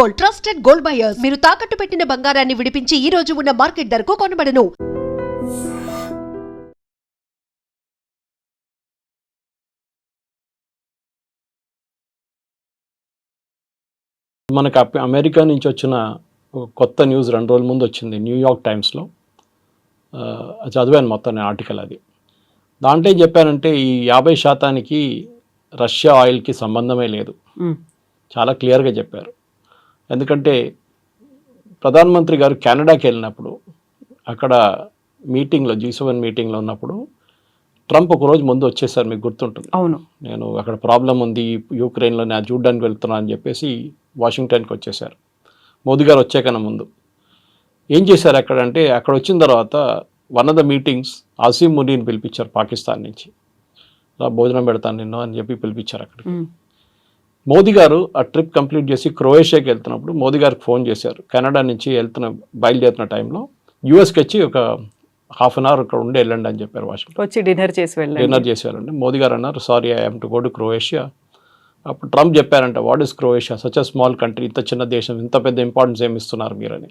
Gold trusted gold buyers మీరు తాకట్టు పెట్టిన బంగారాన్ని విడిపించి ఈ రోజు ఉన్న మార్కెట్ ధరకు కొనబడను మనకు అమెరికా నుంచి వచ్చిన కొత్త న్యూస్ రెండు రోజుల ముందు వచ్చింది న్యూయార్క్ టైమ్స్లో చదివాను మొత్తం ఆర్టికల్ అది దాంట్లో ఏం చెప్పానంటే ఈ యాభై శాతానికి రష్యా ఆయిల్కి సంబంధమే లేదు చాలా క్లియర్గా చెప్పారు ఎందుకంటే ప్రధానమంత్రి గారు కెనడాకి వెళ్ళినప్పుడు అక్కడ మీటింగ్లో జీ సెవెన్ మీటింగ్లో ఉన్నప్పుడు ట్రంప్ ఒకరోజు ముందు వచ్చేసారు మీకు గుర్తుంటుంది అవును నేను అక్కడ ప్రాబ్లం ఉంది యూక్రెయిన్లో నేను చూడడానికి వెళ్తున్నాను అని చెప్పేసి వాషింగ్టన్కి వచ్చేసారు మోదీ గారు వచ్చాకన్నా ముందు ఏం చేశారు అక్కడ అంటే అక్కడ వచ్చిన తర్వాత one of the meetings Asim మునీని పిలిపించారు పాకిస్తాన్ నుంచి భోజనం పెడతాను నిన్ను అని చెప్పి పిలిపించారు అక్కడికి మోదీ గారు ఆ ట్రిప్ కంప్లీట్ చేసి క్రొయేషియాకి వెళ్తున్నప్పుడు మోదీ గారికి ఫోన్ చేశారు కెనడా నుంచి వెళ్తున్న బయలుదేరుతున్న టైంలో యూఎస్కి వచ్చి ఒక హాఫ్ అన్ అవర్ ఇక్కడ ఉండి వెళ్ళండి అని చెప్పారు వాషింగ్టన్ వచ్చి డిన్నర్ చేసి వెళ్ళండి డిన్నర్ చేసి వెళ్ళండి మోదీ గారు అన్నారు sorry I'm to go to Croatia అప్పుడు ట్రంప్ చెప్పారంట what is Croatia such a small country ఇంత చిన్న దేశం ఇంత పెద్ద ఇంపార్టెన్స్ ఏమి ఇస్తున్నారు మీరని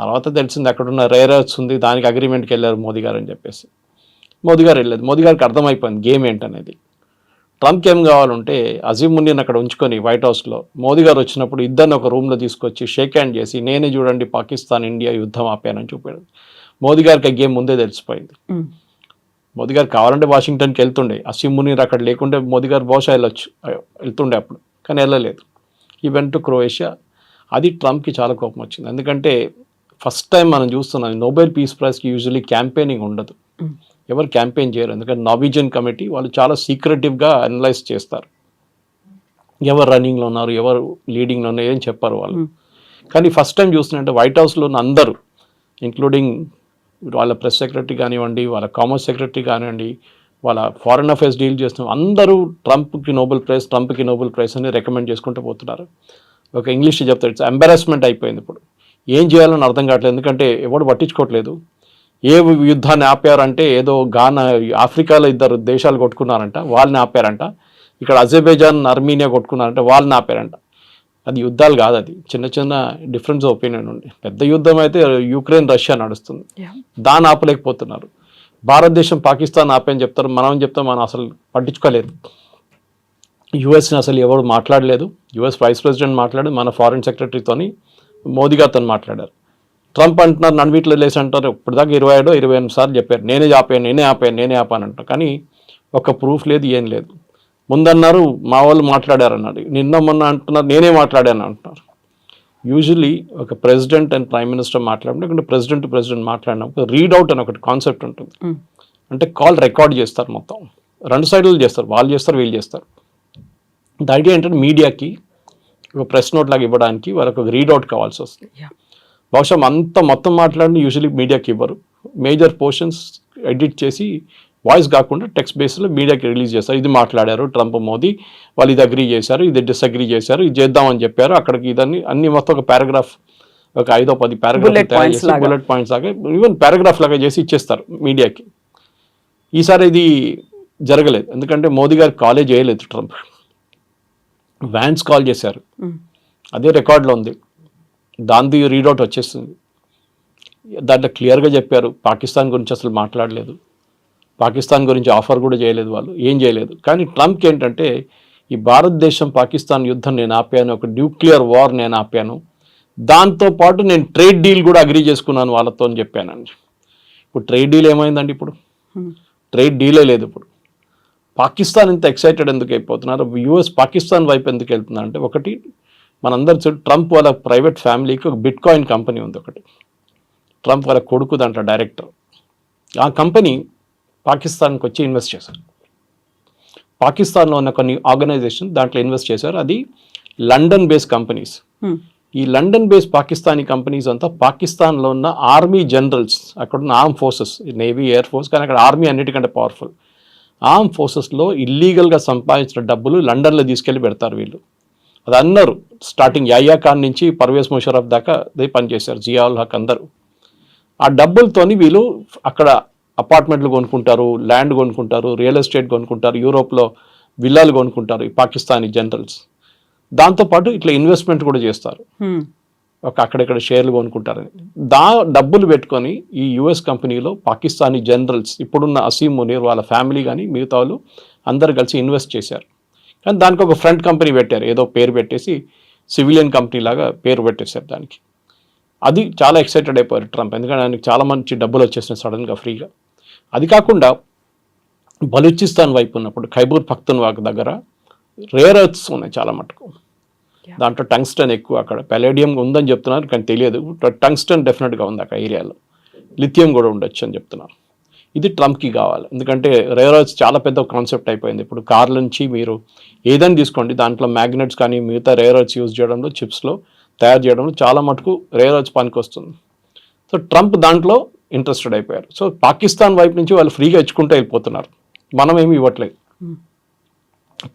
తర్వాత తెలిసింది అక్కడున్న రేర్ ఎర్త్స్ ఉంది దానికి అగ్రిమెంట్కి వెళ్ళారు మోదీ గారు అని చెప్పేసి మోదీ గారు వెళ్ళేది మోదీ గారికి అర్థమైపోయింది గేమ్ ఏంటనేది ట్రంప్ ఏం కావాలంటే అజీమున్నీని అక్కడ ఉంచుకొని వైట్ హౌస్లో మోదీ గారు వచ్చినప్పుడు ఇద్దరిని ఒక రూమ్లో తీసుకొచ్చి షేక్ హ్యాండ్ చేసి నేనే చూడండి పాకిస్తాన్ ఇండియా యుద్ధం ఆపానని చూపాడు మోదీ గారికి గేమ్ ముందే తెలిసిపోయింది మోదీ గారు కావాలంటే వాషింగ్టన్కి వెళ్తుండే మునీర్ అక్కడ లేకుంటే మోదీ గారు బహుశా వెళ్ళొచ్చు వెళ్తుండే అప్పుడు కానీ వెళ్ళలేదు ఈవెన్ టు క్రొయేషియా అది ట్రంప్కి చాలా కోపం వచ్చింది ఎందుకంటే ఫస్ట్ టైం మనం చూస్తున్నాం నోబెల్ పీస్ ప్రైజ్కి యూజువలీ క్యాంపెయినింగ్ ఉండదు ఎవరు క్యాంపెయిన్ చేయరు ఎందుకంటే నావిజన్ కమిటీ వాళ్ళు చాలా సీక్రెటివ్గా అనలైజ్ చేస్తారు ఎవరు రన్నింగ్లో ఉన్నారు ఎవరు లీడింగ్లో ఉన్నారు ఏం చెప్పారు వాళ్ళు కానీ ఫస్ట్ టైం చూస్తున్నట్టు వైట్ హౌస్లో ఉన్న అందరూ ఇంక్లూడింగ్ వాళ్ళ ప్రెస్ సెక్రటరీ కానివ్వండి వాళ్ళ కామర్స్ సెక్రటరీ కానివ్వండి వాళ్ళ ఫారెన్ అఫైర్స్ డీల్ చేస్తున్న అందరూ ట్రంప్కి నోబెల్ ప్రైజ్ ట్రంప్కి నోబెల్ ప్రైజ్ అని రికమెండ్ చేసుకుంటూ పోతున్నారు ఒక ఇంగ్లీష్ చెప్తారు ఇట్స్ ఎంబారాస్మెంట్ అయిపోయింది ఇప్పుడు ఏం చేయాలని అర్థం కావట్లేదు ఎందుకంటే ఎవడు పట్టించుకోవట్లేదు ఏ యుద్ధాన్ని ఆపారంటే ఏదో గానా ఆఫ్రికాలో ఇద్దరు దేశాలు కొట్టుకున్నారంట వాళ్ళని ఆపారంట ఇక్కడ అజర్బైజాన్ అర్మీనియా కొట్టుకున్నారంట వాళ్ళని ఆపారంట అది యుద్ధాలు కాదు అది చిన్న చిన్న డిఫరెన్స్ ఒపీనియన్ ఉంది పెద్ద యుద్ధం అయితే యూక్రెయిన్ రష్యా నడుస్తుంది దాన్ని ఆపలేకపోతున్నారు భారతదేశం పాకిస్తాన్ ఆపని చెప్తారు మనం చెప్తాం మనం అసలు పట్టించుకోలేదు యుఎస్ని అసలు ఎవరు మాట్లాడలేదు యుఎస్ వైస్ ప్రెసిడెంట్ మాట్లాడు మన ఫారిన్ సెక్రటరీతోని మోదీ గారితో మాట్లాడారు ట్రంప్ అంటున్నారు నన్ను వీటిలో లేసి అంటారు ఇప్పటిదాకా ఇరవై ఏడో ఇరవై ఎనిమిది సార్లు చెప్పారు నేనే ఆపాను నేనే ఆపాను నేనే ఆపాను అంటారు కానీ ఒక ప్రూఫ్ లేదు ఏం లేదు ముందన్నారు మా వాళ్ళు మాట్లాడారన్నారు నిన్న మొన్న అంటున్నారు నేనే మాట్లాడాను అంటున్నారు యూజువలీ ఒక ప్రెసిడెంట్ అండ్ ప్రైమ్ మినిస్టర్ మాట్లాడడం లేకుంటే ప్రెసిడెంట్ ప్రెసిడెంట్ మాట్లాడినప్పుడు రీడౌట్ అని ఒకటి కాన్సెప్ట్ ఉంటుంది అంటే కాల్ రికార్డ్ చేస్తారు మొత్తం రెండు సైడ్లు చేస్తారు వాళ్ళు చేస్తారు వీళ్ళు చేస్తారు ద ఐడియా ఏంటంటే మీడియాకి ఒక ప్రెస్ నోట్ లాగా ఇవ్వడానికి వాళ్ళకి ఒక రీడౌట్ కావాల్సి వస్తుంది బహుశా అంత మొత్తం మాట్లాడిన యూజువలీ మీడియాకి ఇవ్వరు మేజర్ పోర్షన్స్ ఎడిట్ చేసి వాయిస్ కాకుండా టెక్స్ట్ బేస్లో మీడియాకి రిలీజ్ చేస్తారు ఇది మాట్లాడారు ట్రంప్ మోదీ వాళ్ళు ఇది అగ్రీ చేశారు ఇది డిసగ్రీ చేశారు ఇది చేద్దామని చెప్పారు అక్కడికి ఇదన్నీ అన్ని మొత్తం ఒక పారాగ్రాఫ్ ఒక ఐదో పది పారాగ్రాఫ్ బుల్లెట్ పాయింట్స్ లాగా ఈవెన్ పారాగ్రాఫ్ లాగా చేసి ఇచ్చేస్తారు మీడియాకి ఈసారి ఇది జరగలేదు ఎందుకంటే మోదీ గారు కాలేజ్ చేయలేదు ట్రంప్ వ్యాన్స్ కాల్ చేశారు hmm. అదే రికార్డులో ఉంది దాంది రీడౌట్ వచ్చేసింది దాంట్లో క్లియర్గా చెప్పారు పాకిస్తాన్ గురించి అసలు మాట్లాడలేదు పాకిస్తాన్ గురించి ఆఫర్ కూడా చేయలేదు వాళ్ళు ఏం చేయలేదు కానీ ట్రంప్కి ఏంటంటే ఈ భారతదేశం పాకిస్తాన్ యుద్ధం నేను ఆపాను ఒక న్యూక్లియర్ వార్ నేను ఆపాను దాంతోపాటు నేను ట్రేడ్ డీల్ కూడా అగ్రీ చేసుకున్నాను వాళ్ళతో అని చెప్పానండి ఇప్పుడు ట్రేడ్ డీల్ ఏమైందండి ఇప్పుడు ట్రేడ్ డీలే లేదు ఇప్పుడు పాకిస్తాన్ ఇంత ఎక్సైటెడ్ ఎందుకు అయిపోతున్నారు యుఎస్ పాకిస్తాన్ వైపు ఎందుకు వెళ్తున్నారంటే అంటే ఒకటి మనందరూ చూడు ట్రంప్ వాళ్ళ ప్రైవేట్ ఫ్యామిలీకి ఒక బిట్ కాయిన్ కంపెనీ ఉంది ఒకటి ట్రంప్ వాళ్ళ కొడుకు దాంట్లో డైరెక్టర్ ఆ కంపెనీ పాకిస్తాన్కి వచ్చి ఇన్వెస్ట్ చేశారు పాకిస్తాన్లో ఉన్న కొన్ని ఆర్గనైజేషన్ దాంట్లో ఇన్వెస్ట్ చేశారు అది లండన్ బేస్ కంపెనీస్ ఈ లండన్ బేస్ పాకిస్తానీ కంపెనీస్ అంతా పాకిస్తాన్లో ఉన్న ఆర్మీ జనరల్స్ అక్కడ ఉన్న arm forces navy air force కానీ అక్కడ ఆర్మీ అన్నిటికంటే పవర్ఫుల్ ఆర్మ్ ఫోర్సెస్లో ఇల్లీగల్గా సంపాదించిన డబ్బులు లండన్లో తీసుకెళ్ళి పెడతారు వీళ్ళు అది అన్నారు స్టార్టింగ్ యాయా ఖాన్ నుంచి పర్వేజ్ ముషరఫ్ దాకా అది పనిచేశారు జియాల్ హక్ అందరూ ఆ డబ్బులతోని వీళ్ళు అక్కడ అపార్ట్మెంట్లు కొనుక్కుంటారు ల్యాండ్ కొనుక్కుంటారు రియల్ ఎస్టేట్ కొనుక్కుంటారు యూరోప్లో విల్లాలు కొనుక్కుంటారు ఈ పాకిస్తానీ జనరల్స్ దాంతోపాటు ఇట్లా ఇన్వెస్ట్మెంట్ కూడా చేస్తారు ఒక అక్కడెక్కడ షేర్లు కొనుక్కుంటారని దా డబ్బులు పెట్టుకొని ఈ యుఎస్ కంపెనీలో పాకిస్తానీ జనరల్స్ ఇప్పుడున్న అసీం మునీర్ వాళ్ళ ఫ్యామిలీ కానీ మిగతా వాళ్ళు అందరు కలిసి ఇన్వెస్ట్ చేశారు కానీ దానికి ఒక ఫ్రంట్ కంపెనీ పెట్టారు ఏదో పేరు పెట్టేసి సివిలియన్ కంపెనీ లాగా పేరు పెట్టేశారు దానికి అది చాలా ఎక్సైటెడ్ అయిపోయారు ట్రంప్ ఎందుకంటే ఆయనకి చాలా మంచి డబ్బులు వచ్చేసినాయి సడన్గా ఫ్రీగా అది కాకుండా బలూచిస్తాన్ వైపు ఉన్నప్పుడు ఖైబూర్ వాక్ దగ్గర రేర్ ఎర్త్స్ ఉన్నాయి చాలా మటుకు దాంట్లో టంగ్స్టన్ ఎక్కువ అక్కడ పెలేడియం ఉందని చెప్తున్నారు కానీ తెలియదు టంగ్స్టన్ డెఫినెట్గా ఉంది అక్కడ ఏరియాలో లిథియం కూడా ఉండొచ్చు అని చెప్తున్నారు ఇది ట్రంప్కి కావాలి ఎందుకంటే రేరోజ్ చాలా పెద్ద కాన్సెప్ట్ అయిపోయింది ఇప్పుడు కార్ల నుంచి మీరు ఏదైనా తీసుకోండి దాంట్లో మ్యాగ్నెట్స్ కానీ మిగతా రేరోజ్ యూజ్ చేయడంలో చిప్స్లో తయారు చేయడంలో చాలా మటుకు రేరోజ్ పనికి వస్తుంది సో ట్రంప్ దాంట్లో ఇంట్రెస్టెడ్ అయిపోయారు సో పాకిస్తాన్ వైపు నుంచి వాళ్ళు ఫ్రీగా ఇచ్చుకుంటూ వెళ్ళిపోతున్నారు మనం ఏమి ఇవ్వట్లేదు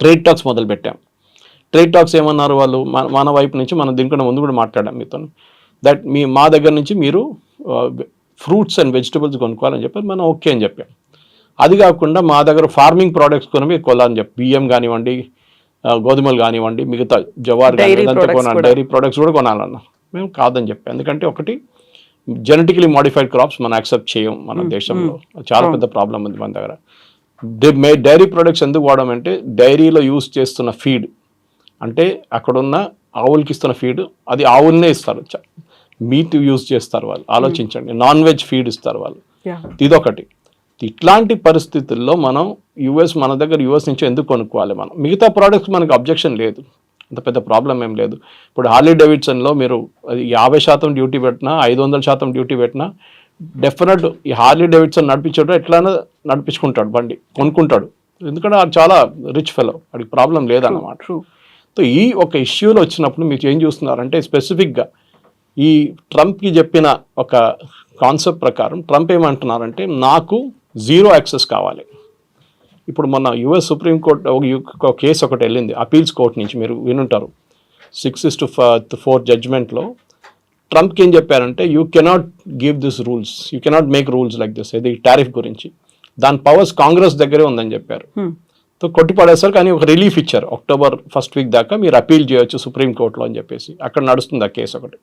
ట్రేడ్ టాక్స్ మొదలుపెట్టాం ట్రేడ్ టాక్స్ ఏమన్నారు వాళ్ళు మన వైపు నుంచి మనం దీనికన్నా ముందు కూడా మాట్లాడాం మీతో దట్ మీ మా దగ్గర నుంచి మీరు ఫ్రూట్స్ అండ్ వెజిటబుల్స్ కొనుక్కోవాలని చెప్పి మనం ఓకే అని చెప్పాం అది కాకుండా మా దగ్గర ఫార్మింగ్ ప్రోడక్ట్స్ కొనవి కొనాలని చెప్పి బియ్యం కానివ్వండి గోధుమలు కానివ్వండి మిగతా జవార్ కానివ్వండి కొనాలి డైరీ ప్రోడక్ట్స్ కూడా కొనాలన్న మేము కాదని చెప్పాం ఎందుకంటే ఒకటి జెనెటికలీ మోడిఫైడ్ క్రాప్స్ మనం యాక్సెప్ట్ చేయం మన దేశంలో చాలా పెద్ద ప్రాబ్లం ఉంది మన దగ్గర డైరీ ప్రొడక్ట్స్ ఎందుకు వాడమంటే డైరీలో యూస్ చేస్తున్న ఫీడ్ అంటే అక్కడున్న ఆవులకి ఇస్తున్న ఫీడ్ అది ఆవులనే ఇస్తారు మీట్ యూజ్ చేస్తారు వాళ్ళు hmm. ఆలోచించండి నాన్ వెజ్ ఫీడ్ ఇస్తారు వాళ్ళు ఇదొకటి ఇట్లాంటి పరిస్థితుల్లో మనం యుఎస్ మన దగ్గర యుఎస్ నుంచి ఎందుకు కొనుక్కోవాలి మనం మిగతా ప్రోడక్ట్స్ మనకు అబ్జెక్షన్ లేదు అంత పెద్ద ప్రాబ్లం ఏం లేదు ఇప్పుడు హార్లీ డేవిడ్సన్లో మీరు యాభై శాతం డ్యూటీ పెట్టినా ఐదు వందల శాతం డ్యూటీ పెట్టినా డెఫినెట్ ఈ హార్లీ డేవిడ్సన్ నడిపించేటప్పుడు ఎట్లా నడిపించుకుంటాడు బండి కొనుక్కుంటాడు ఎందుకంటే అది చాలా రిచ్ ఫెలో అది ప్రాబ్లం లేదన్నమాట సో ఈ ఒక ఇష్యూలో వచ్చినప్పుడు మీరు ఏం చూస్తున్నారంటే స్పెసిఫిక్గా ఈ ట్రంప్కి చెప్పిన ఒక కాన్సెప్ట్ ప్రకారం ట్రంప్ ఏమంటున్నారంటే నాకు జీరో యాక్సెస్ కావాలి ఇప్పుడు మొన్న యుఎస్ సుప్రీంకోర్టు ఒక కేసు ఒకటి వెళ్ళింది అపీల్స్ కోర్ట్ నుంచి మీరు వినుంటారు సిక్స్ టు ఫోర్ జడ్జ్మెంట్లో ట్రంప్కి ఏం చెప్పారంటే you cannot give this rules you cannot make rules like this ఇది టారిఫ్ గురించి దాని పవర్స్ కాంగ్రెస్ దగ్గరే ఉందని చెప్పారు సో కొట్టిపడేశారు కానీ ఒక రిలీఫ్ ఇచ్చారు అక్టోబర్ ఫస్ట్ వీక్ దాకా మీరు అపీల్ చేయొచ్చు సుప్రీంకోర్టులో అని చెప్పేసి అక్కడ నడుస్తుంది ఆ కేసు ఒకటి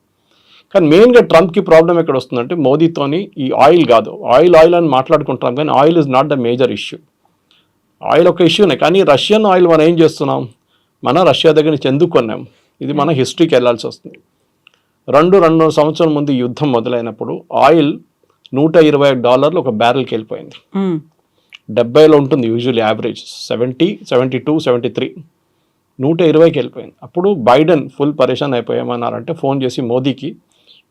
కానీ మెయిన్గా ట్రంప్కి ప్రాబ్లం ఎక్కడ వస్తుందంటే మోదీతోని ఈ ఆయిల్ కాదు ఆయిల్ ఆయిల్ అని మాట్లాడుకుంటున్నాం కానీ oil is not the major issue oil ఒక ఇష్యూనే కానీ రష్యన్ ఆయిల్ మనం ఏం చేస్తున్నాం మన రష్యా దగ్గర నుంచి ఎందుకు కొన్నాం ఇది మన హిస్టరీకి వెళ్లాల్సి వస్తుంది రెండు రెండు సంవత్సరాల ముందు యుద్ధం మొదలైనప్పుడు ఆయిల్ నూట ఇరవై డాలర్లు ఒక బ్యారెల్కి వెళ్ళిపోయింది డెబ్బైలో ఉంటుంది usually average seventy seventy two seventy three నూట ఇరవైకి వెళ్ళిపోయింది అప్పుడు బైడెన్ ఫుల్ పరేషాన్ అయిపోయామన్నారంటే ఫోన్ చేసి మోదీకి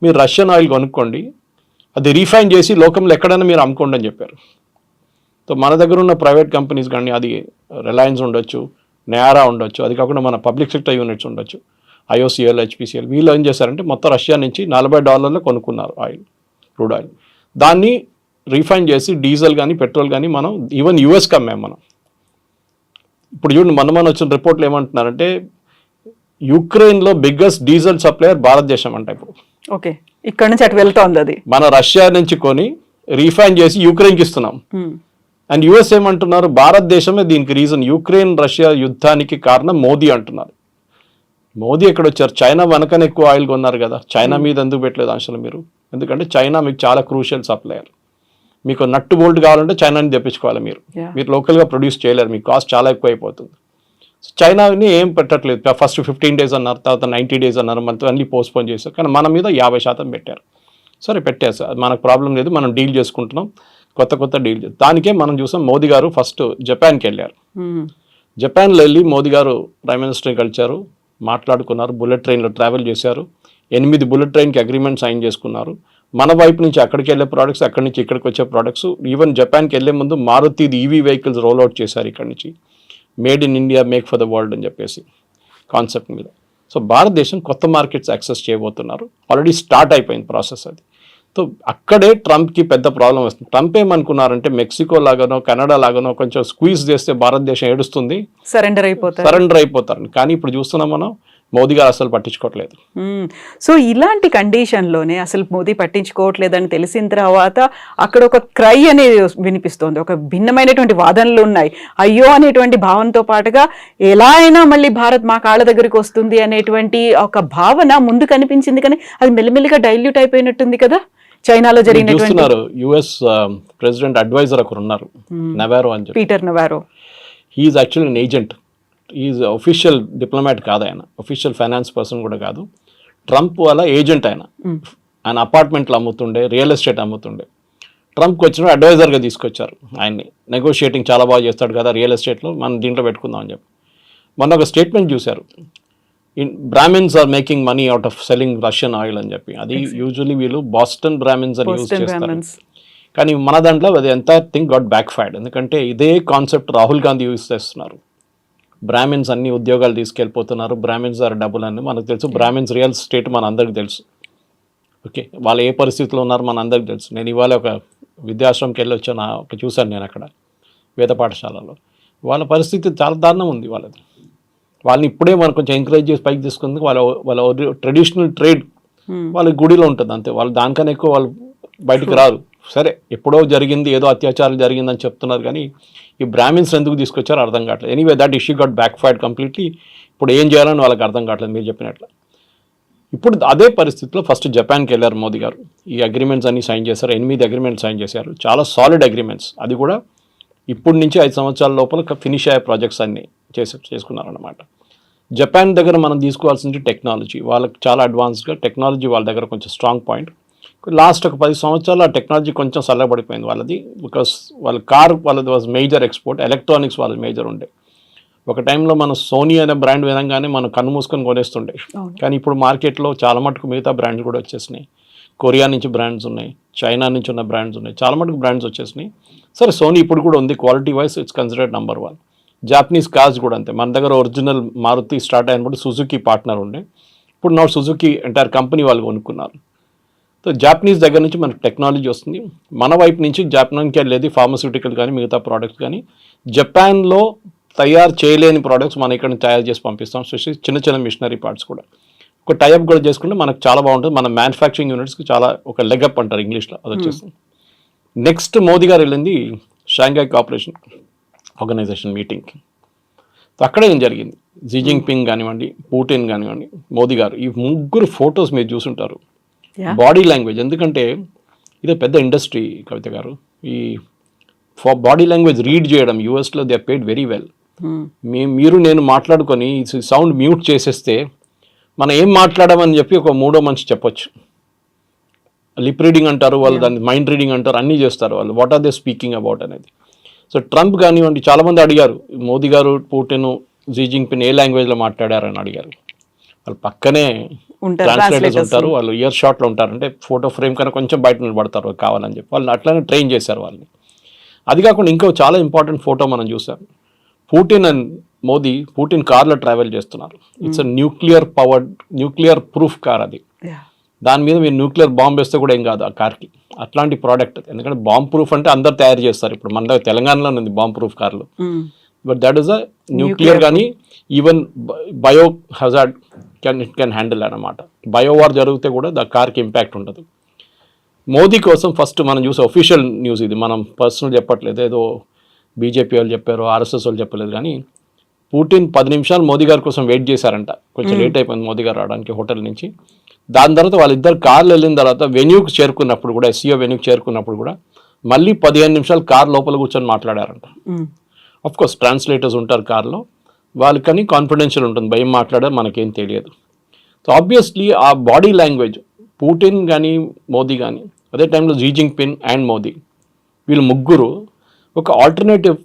మీరు రష్యన్ ఆయిల్ కొనుక్కోండి అది రీఫైన్ చేసి లోకంలో ఎక్కడైనా మీరు అమ్ముకోండి అని చెప్పారు సో మన దగ్గర ఉన్న ప్రైవేట్ కంపెనీస్ కానీ అది రిలయన్స్ ఉండొచ్చు నేరా ఉండొచ్చు అది కాకుండా మన పబ్లిక్ సెక్టర్ యూనిట్స్ ఉండొచ్చు ఐఓసీఎల్ హెచ్పిసిఎల్ వీళ్ళు ఏం చేశారంటే మొత్తం రష్యా నుంచి నలభై డాలర్లు కొనుక్కున్నారు ఆయిల్ క్రూడ్ ఆయిల్ దాన్ని రీఫైన్ చేసి డీజిల్ కానీ పెట్రోల్ కానీ మనం ఈవెన్ యూఎస్కి అమ్మాం మనం ఇప్పుడు చూడండి మన మన వచ్చిన రిపోర్ట్లు ఏమంటున్నారంటే యుక్రెయిన్లో బిగ్గెస్ట్ డీజిల్ సప్లయర్ భారతదేశం అంట ఇప్పుడు ఓకే ఇక్కడ నుంచి అటు వెళ్తోంది అది మన రష్యా నుంచి కొని రీఫైన్ చేసి కి ఇస్తున్నాం hmm. అండ్ యుఎస్ ఏమంటున్నారు భారతదేశమే దీనికి రీజన్ యూక్రెయిన్ రష్యా యుద్ధానికి కారణం మోదీ అంటున్నారు మోదీ ఎక్కడ వచ్చారు చైనా వెనకనే ఎక్కువ ఆయిల్ కొన్నారు కదా చైనా hmm. మీద ఎందుకు పెట్టలేదు అంశాలు మీరు ఎందుకంటే చైనా మీకు చాలా క్రూషియల్ సప్లయర్ మీకు నట్టు బోల్ట్ కావాలంటే చైనాని తెప్పించుకోవాలి మీరు మీరు లోకల్గా ప్రొడ్యూస్ చేయలేరు మీకు కాస్ట్ చాలా ఎక్కువ అయిపోతుంది చైనాని ఏం పెట్టట్లేదు ఫస్ట్ ఫిఫ్టీన్ డేస్ అన్నారు తర్వాత నైంటీ డేస్ అన్నారు మన అన్ని పోస్ట్పోన్ చేశారు కానీ మన మీద యాభై శాతం పెట్టారు సరే పెట్టారు సార్ మనకు ప్రాబ్లం లేదు మనం డీల్ చేసుకుంటున్నాం కొత్త కొత్త డీల్ దానికే మనం చూసాం మోదీ గారు ఫస్ట్ జపాన్కి వెళ్ళారు జపాన్లో వెళ్ళి మోదీ గారు ప్రైమ్ మినిస్టర్ని కలిచారు మాట్లాడుకున్నారు బుల్లెట్ ట్రైన్లో ట్రావెల్ చేశారు ఎనిమిది బుల్లెట్ ట్రైన్కి అగ్రిమెంట్ సైన్ చేసుకున్నారు మన వైపు నుంచి అక్కడికి వెళ్ళే ప్రోడక్ట్స్ అక్కడి నుంచి ఇక్కడికి వచ్చే ప్రోడక్ట్స్ ఈవెన్ జపాన్కి వెళ్ళే ముందు మారుతీది ఈవీ వెహికల్స్ రోల్ అవుట్ చేశారు ఇక్కడి నుంచి made in India make for the world అని చెప్పేసి కాన్సెప్ట్ మీద సో భారతదేశం కొత్త మార్కెట్స్ యాక్సెస్ చేయబోతున్నారు ఆల్రెడీ స్టార్ట్ అయిపోయింది ప్రాసెస్ అది సో అక్కడే ట్రంప్కి పెద్ద ప్రాబ్లం వస్తుంది ట్రంప్ ఏమనుకున్నారంటే మెక్సికో లాగానో కెనడా లాగానో కొంచెం స్క్వీజ్ చేస్తే భారతదేశం ఏడుస్తుంది సరెండర్ అయిపోతారు సరెండర్ అయిపోతారు కానీ ఇప్పుడు చూస్తున్నాం మనం మోదీ గారు అసలు పట్టించుకోవట్లేదు సో ఇలాంటి కండిషన్లోనే అసలు మోదీ పట్టించుకోవట్లేదని తెలిసిన తర్వాత అక్కడ ఒక క్రై అనేది వినిపిస్తోంది ఒక భిన్నమైనటువంటి వాదనలు ఉన్నాయి అయ్యో అనేటువంటి భావనతో పాటుగా ఎలా అయినా మళ్ళీ భారత్ మా కాళ్ళ దగ్గరికి వస్తుంది అనేటువంటి ఒక భావన ముందు కనిపించింది కానీ అది మెల్లిమెల్లిగా డైల్యూట్ అయిపోయినట్టుంది కదా చైనాలో జరిగినట్టున్నారు యుఎస్ ప్రెసిడెంట్ అడ్వైజర్ ఒకరు ఉన్నారు నవారో అని Peter Navarro he is actually agent is official diplomat కాదు ఆయన అఫీషియల్ ఫైనాన్స్ పర్సన్ కూడా కాదు ట్రంప్ వల్ల ఏజెంట్ ఆయన hmm. ఆయన అపార్ట్మెంట్లు అమ్ముతుండే రియల్ ఎస్టేట్ అమ్ముతుండే ట్రంప్కి వచ్చిన అడ్వైజర్గా తీసుకొచ్చారు ఆయన్ని నెగోషియేటింగ్ చాలా బాగా చేస్తాడు కదా రియల్ ఎస్టేట్లో మనం దీంట్లో పెట్టుకుందాం అని చెప్పి మొన్న ఒక స్టేట్మెంట్ చూశారు in Brahmins are making money out of selling Russian oil అని చెప్పి అది యూజువలీ వీళ్ళు బాస్టన్ బ్రాహ్మిన్స్ అని యూజ్ చేస్తారు కానీ మన దాంట్లో అది ఎంత థింగ్ గాట్ బ్యాక్ ఫైడ్ ఎందుకంటే ఇదే కాన్సెప్ట్ రాహుల్ గాంధీ యూజ్ చేస్తున్నారు బ్రాహ్మిన్స్ అన్ని ఉద్యోగాలు తీసుకెళ్ళిపోతున్నారు బ్రాహ్మిన్స్ ఆర్ డబుల్ అని మనకు తెలుసు బ్రాహ్మిన్స్ రియల్ స్టేట్ మన అందరికి తెలుసు ఓకే వాళ్ళు ఏ పరిస్థితిలో ఉన్నారు మన అందరికి తెలుసు నేను ఇవాళ ఒక విద్యాశ్రమంకి వెళ్ళి వచ్చాను ఒక చూశాను నేను అక్కడ వేద పాఠశాలలో వాళ్ళ పరిస్థితి చాలా దారుణం ఉంది వాళ్ళది వాళ్ళని ఇప్పుడే మనం కొంచెం ఎంకరేజ్ చేసి పైకి తీసుకుందుకు వాళ్ళ వాళ్ళ ట్రెడిషనల్ ట్రేడ్ hmm. వాళ్ళ గుడిలో ఉంటుంది అంతే వాళ్ళు దానికన్నా ఎక్కువ వాళ్ళు బయటకు రారు సరే ఎప్పుడో జరిగింది ఏదో అత్యాచారం జరిగిందని చెప్తున్నారు కానీ ఈ బ్రాహ్మిన్స్ ఎందుకు తీసుకొచ్చారో అర్థం కావట్లేదు anyway that issue got backfired completely ఇప్పుడు ఏం చేయాలని వాళ్ళకి అర్థం కావట్లేదు మీరు చెప్పినట్లు ఇప్పుడు అదే పరిస్థితిలో ఫస్ట్ జపాన్కి వెళ్ళారు మోదీ గారు ఈ అగ్రిమెంట్స్ అన్నీ సైన్ చేశారు ఎనిమిది అగ్రిమెంట్స్ సైన్ చేశారు చాలా సాలిడ్ అగ్రిమెంట్స్ అది కూడా ఇప్పటి నుంచి ఐదు సంవత్సరాల లోపల ఫినిష్ అయ్యే ప్రాజెక్ట్స్ అన్నీ చేసి చేసుకున్నారన్నమాట జపాన్ దగ్గర మనం తీసుకోవాల్సింది టెక్నాలజీ వాళ్ళకి చాలా అడ్వాన్స్గా టెక్నాలజీ వాళ్ళ దగ్గర కొంచెం స్ట్రాంగ్ పాయింట్ లాస్ట్ ఒక పది సంవత్సరాలు ఆ టెక్నాలజీ కొంచెం సల్లబడిపోయింది వాళ్ళది బికాస్ వాళ్ళ కార్ వాళ్ళది వాజ్ మేజర్ ఎక్స్పోర్ట్ ఎలక్ట్రానిక్స్ వాళ్ళ మేజర్ ఉండే ఒక టైంలో మనం సోనీ అనే బ్రాండ్ వినంగానే మనం కన్ను మూసుకొని కొనేస్తుండే కానీ ఇప్పుడు మార్కెట్లో చాలా మటుకు మిగతా బ్రాండ్స్ కూడా వచ్చేసినాయి కొరియా నుంచి బ్రాండ్స్ ఉన్నాయి చైనా నుంచి ఉన్న బ్రాండ్స్ ఉన్నాయి చాలా మటుకు బ్రాండ్స్ వచ్చేసినాయి సరే సోనీ ఇప్పుడు కూడా ఉంది quality wise it's considered number one Japanese cars కూడా అంతే మన దగ్గర ఒరిజినల్ మారుతి స్టార్ట్ అయినప్పుడు సుజుకి పార్ట్నర్ ఉండే ఇప్పుడు నా సుజుకి ఎంటైర్ కంపెనీ వాళ్ళు కొనుక్కున్నారు సో జాపనీస్ దగ్గర నుంచి మనకు టెక్నాలజీ వస్తుంది మన వైపు నుంచి జాపనానికి వెళ్ళేది ఫార్మస్యూటికల్ కానీ మిగతా ప్రోడక్ట్స్ కానీ జపాన్లో తయారు చేయలేని ప్రోడక్ట్స్ మనం ఇక్కడ తయారు చేసి పంపిస్తాం స్పెషల్ చిన్న చిన్న మిషనరీ పార్ట్స్ కూడా ఒక టైప్ కూడా చేసుకుంటే మనకు చాలా బాగుంటుంది మన మ్యానుఫ్యాక్చరింగ్ యూనిట్స్కి చాలా ఒక లెగప్ అంటారు ఇంగ్లీష్లో అది hmm. వచ్చేస్తుంది నెక్స్ట్ మోదీ గారు వెళ్ళింది షాంఘాయ్ కార్పొరేషన్ ఆర్గనైజేషన్ మీటింగ్కి అక్కడ ఏం జరిగింది పింగ్ కానివ్వండి పూటిన్ కానివ్వండి మోదీ గారు ఈ ముగ్గురు ఫొటోస్ మీరు చూసుంటారు బాడీ లాంగ్వేజ్ ఎందుకంటే ఇదే పెద్ద ఇండస్ట్రీ కవిత గారు ఈ ఫర్ బాడీ లాంగ్వేజ్ రీడ్ చేయడం యూఎస్లో దే పేడ్ వెరీ వెల్ మీరు నేను మాట్లాడుకొని సౌండ్ మ్యూట్ చేసేస్తే మనం ఏం మాట్లాడమని చెప్పి ఒక మూడో మనిషి చెప్పొచ్చు లిప్ రీడింగ్ అంటారు వాళ్ళు దాన్ని మైండ్ రీడింగ్ అంటారు అన్నీ చేస్తారు వాళ్ళు what are they speaking about అనేది సో ట్రంప్ కానివ్వండి చాలామంది అడిగారు మోదీ గారు పూటిన్ జీ పిన్ ఏ లాంగ్వేజ్లో మాట్లాడారని అడిగారు వాళ్ళు పక్కనే ట్రాన్స్లేటర్స్ ఉంటారు వాళ్ళు ఇయర్ షాట్లో ఉంటారు అంటే ఫోటో ఫ్రేమ్ కన్నా కొంచెం బయట నిలబడతారు కావాలని చెప్పి వాళ్ళని అట్లానే ట్రైన్ చేశారు వాళ్ళని అది కాకుండా ఇంకో చాలా ఇంపార్టెంట్ ఫోటో మనం చూసాం పూటిన్ అండ్ మోదీ పూటిన్ కార్లో ట్రావెల్ చేస్తున్నారు it's nuclear powered nuclear proof car అది దాని మీద మీరు న్యూక్లియర్ బాంబ్ వేస్తే కూడా ఏం కాదు ఆ కార్కి అట్లాంటి ప్రోడక్ట్ ఎందుకంటే బాంబ్ ప్రూఫ్ అంటే అందరు తయారు చేస్తారు ఇప్పుడు మన దగ్గర తెలంగాణలో ఉంది బాంబ్ ప్రూఫ్ కార్లు but that is a nuclear కానీ even bio hazard can it can handle అనమాట బయోవార్ జరిగితే కూడా ద కార్కి ఇంపాక్ట్ ఉండదు మోదీ కోసం ఫస్ట్ మనం చూసే అఫీషియల్ న్యూస్ ఇది మనం పర్సనల్ చెప్పట్లేదు ఏదో బీజేపీ వాళ్ళు చెప్పారు ఆర్ఎస్ఎస్ వాళ్ళు చెప్పలేదు కానీ పుటిన్ పది నిమిషాలు మోదీ గారి కోసం వెయిట్ చేశారంట కొంచెం లేట్ hmm. అయిపోయింది మోదీ గారు రావడానికి హోటల్ నుంచి దాని తర్వాత వాళ్ళిద్దరు కార్లు వెళ్ళిన తర్వాత వెన్యూకి చేరుకున్నప్పుడు కూడా ఎస్సీఓ వెన్యూకి e చేరుకున్నప్పుడు కూడా మళ్ళీ పదిహేను నిమిషాలు కార్ లోపల కూర్చొని మాట్లాడారంట కోర్స్ hmm. ట్రాన్స్లేటర్స్ ఉంటారు కార్లో వాళ్ళకని కాన్ఫిడెన్షియల్ ఉంటుంది భయం మాట్లాడే మనకేం తెలియదు సో ఆబ్వియస్లీ ఆ బాడీ లాంగ్వేజ్ పూటిన్ కానీ మోదీ కానీ అదే టైంలో జీ జింగ్పిన్ అండ్ మోదీ వీళ్ళు ముగ్గురు ఒక ఆల్టర్నేటివ్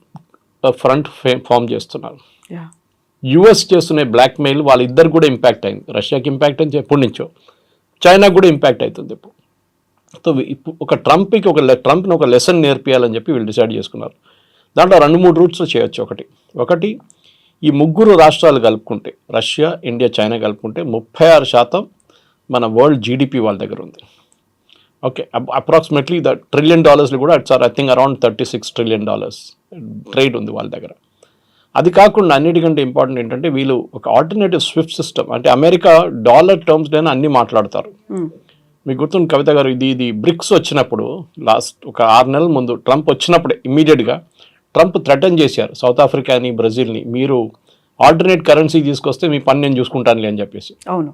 ఫ్రంట్ ఫామ్ చేస్తున్నారు యుఎస్ చేస్తున్న బ్లాక్మెయిల్ వాళ్ళిద్దరు కూడా ఇంపాక్ట్ అయింది రష్యాకి ఇంపాక్ట్ అని ఎప్పటి నుంచో చైనాకు కూడా ఇంపాక్ట్ అవుతుంది ఇప్పుడు సో ఒక ట్రంప్కి ఒక ట్రంప్ని ఒక లెసన్ నేర్పియాలని చెప్పి వీళ్ళు డిసైడ్ చేసుకున్నారు దాంట్లో రెండు మూడు రూట్స్లో చేయొచ్చు ఒకటి ఒకటి ఈ ముగ్గురు రాష్ట్రాలు కలుపుకుంటే రష్యా ఇండియా చైనా కలుపుకుంటే ముప్పై ఆరు శాతం మన వరల్డ్ జీడిపి వాళ్ళ దగ్గర ఉంది ఓకే అప్రాక్సిమేట్లీ ద ట్రిలియన్ డాలర్స్లు కూడా it's are I think around thirty six trillion dollars trade ఉంది వాళ్ళ దగ్గర అది కాకుండా అన్నిటికంటే ఇంపార్టెంట్ ఏంటంటే వీళ్ళు ఒక ఆల్టర్నేటివ్ స్విఫ్ట్ సిస్టమ్ అంటే అమెరికా డాలర్ టర్మ్స్లోనే అన్నీ మాట్లాడతారు మీకు గుర్తుంది కవిత గారు ఇది ఇది బ్రిక్స్ వచ్చినప్పుడు లాస్ట్ ఒక ఆరు నెలల ముందు ట్రంప్ వచ్చినప్పుడే ఇమ్మీడియట్గా ట్రంప్ థ్రెటన్ చేశారు సౌత్ ఆఫ్రికాని బ్రెజిల్ని మీరు ఆల్టర్నేట్ కరెన్సీ తీసుకొస్తే మీ పని నేను చూసుకుంటానులే అని చెప్పేసి అవును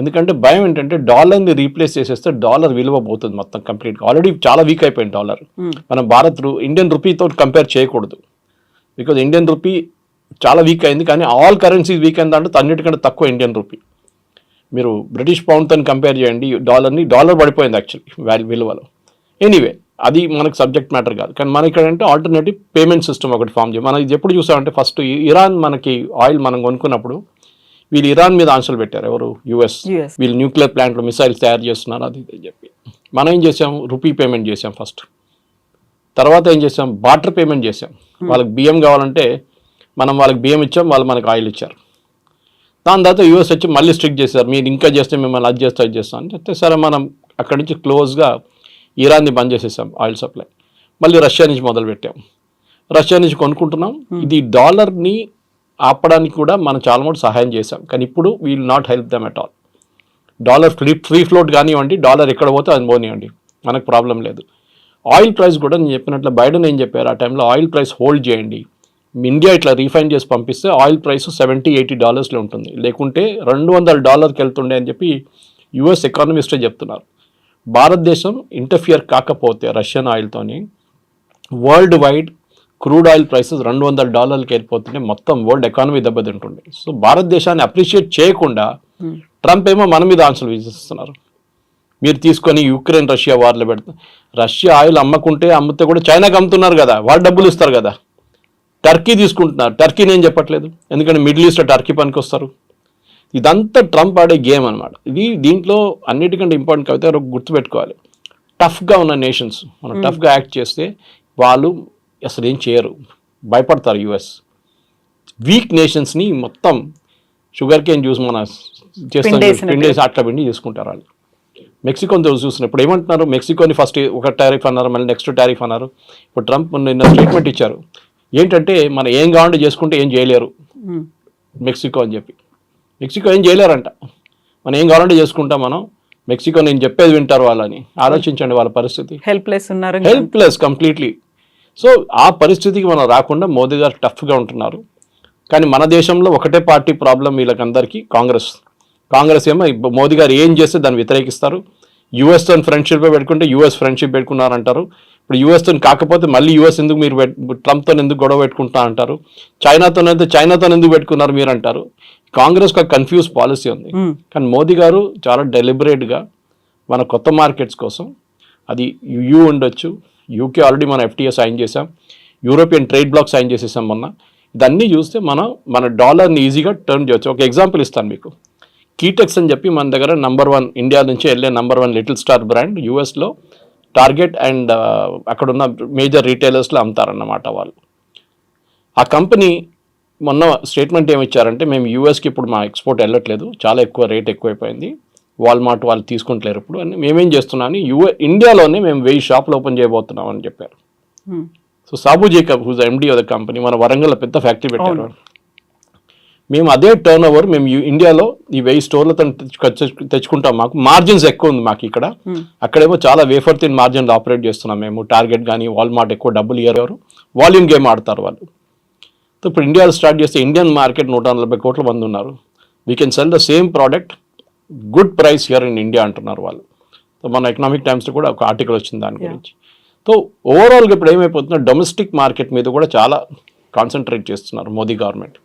ఎందుకంటే భయం ఏంటంటే డాలర్ని రీప్లేస్ చేసేస్తే డాలర్ విలువ పోతుంది మొత్తం కంప్లీట్గా ఆల్రెడీ చాలా వీక్ అయిపోయింది డాలర్ మనం భారత్ ఇండియన్ రూపీతో కంపేర్ చేయకూడదు బికాజ్ ఇండియన్ రూపీ చాలా వీక్ అయింది కానీ ఆల్ కరెన్సీస్ వీక్ అయింది అంటే అన్నిటికంటే తక్కువ ఇండియన్ రూపీ మీరు బ్రిటిష్ పౌండ్తో కంపేర్ చేయండి డాలర్ని డాలర్ పడిపోయింది యాక్చువల్లీ వాల్యూ విలువలో ఎనీవే అది మనకు సబ్జెక్ట్ మ్యాటర్ కాదు కానీ మన ఇక్కడ అంటే ఆల్టర్నేటివ్ పేమెంట్ సిస్టమ్ ఒకటి ఫామ్ చేయం మనం ఇది ఎప్పుడు చూసామంటే ఫస్ట్ ఇరాన్ మనకి ఆయిల్ మనం కొనుక్కున్నప్పుడు వీళ్ళు ఇరాన్ మీద ఆంక్షలు పెట్టారు ఎవరు యుఎస్ వీళ్ళు న్యూక్లియర్ ప్లాంట్లో మిసైల్స్ తయారు చేస్తున్నారు అది ఇది చెప్పి మనం ఏం చేసాం రూపీ పేమెంట్ చేసాం ఫస్ట్ తర్వాత ఏం చేసాం బాటర్ పేమెంట్ చేసాం వాళ్ళకి బియ్యం కావాలంటే మనం వాళ్ళకి బియ్యం ఇచ్చాం వాళ్ళు మనకు ఆయిల్ ఇచ్చారు దాని తర్వాత యూఎస్ వచ్చి మళ్ళీ స్ట్రిక్ట్ చేశారు మీరు ఇంకా చేస్తే మిమ్మల్ని అది చేస్తే అది చేస్తాం అని చెప్తే సరే మనం అక్కడి నుంచి క్లోజ్గా ఇరాన్ని బంద్ చేసేసాం ఆయిల్ సప్లై మళ్ళీ రష్యా నుంచి మొదలు పెట్టాం రష్యా నుంచి కొనుక్కుంటున్నాం ఇది డాలర్ని ఆపడానికి కూడా మనం చాలా మటు సహాయం చేసాం కానీ ఇప్పుడు we'll not help them at all dollar free free float కానివ్వండి డాలర్ ఎక్కడ పోతే అది పోనివ్వండి మనకు ప్రాబ్లం లేదు ఆయిల్ ప్రైస్ కూడా నేను చెప్పినట్లు బైడెన్ ఏం చెప్పారు ఆ టైంలో ఆయిల్ ప్రైస్ హోల్డ్ చేయండి ఇండియా ఇట్లా రీఫైన్ చేసి పంపిస్తే ఆయిల్ ప్రైస్ సెవెంటీ ఎయిటీ డాలర్స్లో ఉంటుంది లేకుంటే రెండు వందల డాలర్కి వెళ్తుండే అని చెప్పి యుఎస్ ఎకానమిస్టే చెప్తున్నారు భారతదేశం ఇంటర్ఫియర్ కాకపోతే Russian ఆయిల్తోని world wide crude oil prices రెండు వందల డాలర్లకి వెళ్ళిపోతుంటే మొత్తం వరల్డ్ ఎకానమీ దెబ్బతింటుంది సో భారతదేశాన్ని అప్రిషియేట్ చేయకుండా ట్రంప్ hmm. ఏమో మన మీద ఆన్సర్ విజిస్తున్నారు మీరు తీసుకొని యుక్రెయిన్ రష్యా వార్లు పెడతారు రష్యా ఆయిల్ అమ్మకుంటే అమ్మితే కూడా చైనాకి అమ్ముతున్నారు కదా వాళ్ళు డబ్బులు ఇస్తారు కదా టర్కీ తీసుకుంటున్నారు టర్కీ నేను చెప్పట్లేదు ఎందుకంటే మిడిల్ ఈస్ట్లో టర్కీ పనికి వస్తారు ఇదంతా ట్రంప్ ఆడే గేమ్ అనమాట ఇది దీంట్లో అన్నిటికంటే ఇంపార్టెంట్ కవిత గుర్తుపెట్టుకోవాలి టఫ్గా ఉన్న నేషన్స్ మనం hmm. టఫ్గా యాక్ట్ చేస్తే వాళ్ళు అసలు ఏం చేయరు భయపడతారు యుఎస్ వీక్ నేషన్స్ని మొత్తం షుగర్ కేన్ జ్యూస్ మన చేస్తాం పిండేసి అట్లా పిండి చేసుకుంటారు వాళ్ళు మెక్సికోని చూసినప్పుడు ఏమంటున్నారు మెక్సికోని ఫస్ట్ ఒక టారిఫ్ అన్నారు మళ్ళీ నెక్స్ట్ టారిఫ్ అన్నారు ఇప్పుడు ట్రంప్ నిన్న స్టేట్మెంట్ ఇచ్చారు ఏంటంటే మనం ఏం కావాలంటే చేసుకుంటే ఏం చేయలేరు hmm. మెక్సికో అని చెప్పి మెక్సికో ఏం చేయలేరంట మనం ఏం కావాలంటే చేసుకుంటాం మనం మెక్సికో నేను చెప్పేది వింటారు వాళ్ళని ఆలోచించండి వాళ్ళ పరిస్థితి హెల్ప్లెస్ ఉన్నారు హెల్ప్లెస్ కంప్లీట్లీ సో ఆ పరిస్థితికి మనం రాకుండా మోదీ గారు టఫ్గా ఉంటున్నారు కానీ మన దేశంలో ఒకటే పార్టీ ప్రాబ్లం వీళ్ళకందరికీ కాంగ్రెస్ కాంగ్రెస్ ఏమో మోదీ గారు ఏం చేస్తే దాన్ని వ్యతిరేకిస్తారు యుఎస్తో ఫ్రెండ్షిప్ పెట్టుకుంటే యుఎస్ ఫ్రెండ్షిప్ పెట్టుకున్నారంటారు ఇప్పుడు యుఎస్తో కాకపోతే మళ్ళీ యుఎస్ ఎందుకు మీరు ట్రంప్తో ఎందుకు గొడవ పెట్టుకుంటా అంటారు చైనాతోనైతే చైనాతో ఎందుకు పెట్టుకున్నారు మీరు అంటారు కాంగ్రెస్ ఒక కన్ఫ్యూజ్ పాలసీ ఉంది కానీ మోదీ గారు చాలా డెలిబరేట్గా మన కొత్త మార్కెట్స్ కోసం అది యూ ఉండొచ్చు యూకే ఆల్రెడీ మనం ఎఫ్టీఏ సైన్ చేసాం యూరోపియన్ ట్రేడ్ బ్లాక్ సైన్ చేసేసాం మొన్న ఇదన్నీ చూస్తే మనం మన డాలర్ని ఈజీగా టర్న్ చేయొచ్చు ఒక ఎగ్జాంపుల్ ఇస్తాను మీకు కీటెక్స్ అని చెప్పి మన దగ్గర నంబర్ వన్ ఇండియా నుంచి వెళ్ళే number one little star brand యూఎస్లో టార్గెట్ అండ్ అక్కడున్న మేజర్ రీటైలర్స్లో అమ్ముతారన్నమాట వాళ్ళు ఆ కంపెనీ మొన్న స్టేట్మెంట్ ఏమి ఇచ్చారంటే మేము యూఎస్కి ఇప్పుడు మా ఎక్స్పోర్ట్ వెళ్ళట్లేదు చాలా ఎక్కువ రేట్ ఎక్కువైపోయింది వాల్మార్ట్ వాళ్ళు తీసుకుంటలేరు ఇప్పుడు అని మేమేం చేస్తున్నామని యూఏ ఇండియాలోనే మేము వెయ్యి షాపులు ఓపెన్ చేయబోతున్నాం అని చెప్పారు so Sabu Jacob whose MD of the company మన వరంగల్ పెద్ద ఫ్యాక్టరీ పెట్టారు మేము అదే టర్న్ ఓవర్ మేము ఇండియాలో ఈ వెయ్యి స్టోర్లతో తెచ్చుకుంటాం మాకు మార్జిన్స్ ఎక్కువ ఉంది మాకు ఇక్కడ అక్కడేమో చాలా వేఫర్ తిన్ మార్జిన్లు ఆపరేట్ చేస్తున్నాం మేము టార్గెట్ కానీ వాల్మార్ట్ ఎక్కువ డబ్బులు ఇయ్యారు వాల్యూమ్ గేమ్ ఆడతారు వాళ్ళు ఇప్పుడు ఇండియాలో స్టార్ట్ చేస్తే ఇండియన్ మార్కెట్ నూట నలభై కోట్ల మంది ఉన్నారు we can sell the same product good price here in India అంటున్నారు వాళ్ళు సో మన ఎకనామిక్ టైమ్స్లో కూడా ఒక ఆర్టికల్ వచ్చింది దాని గురించి సో ఓవరాల్గా ఇప్పుడు ఏమైపోతుందో డొమెస్టిక్ మార్కెట్ మీద కూడా చాలా కాన్సన్ట్రేట్ చేస్తున్నారు మోదీ గవర్నమెంట్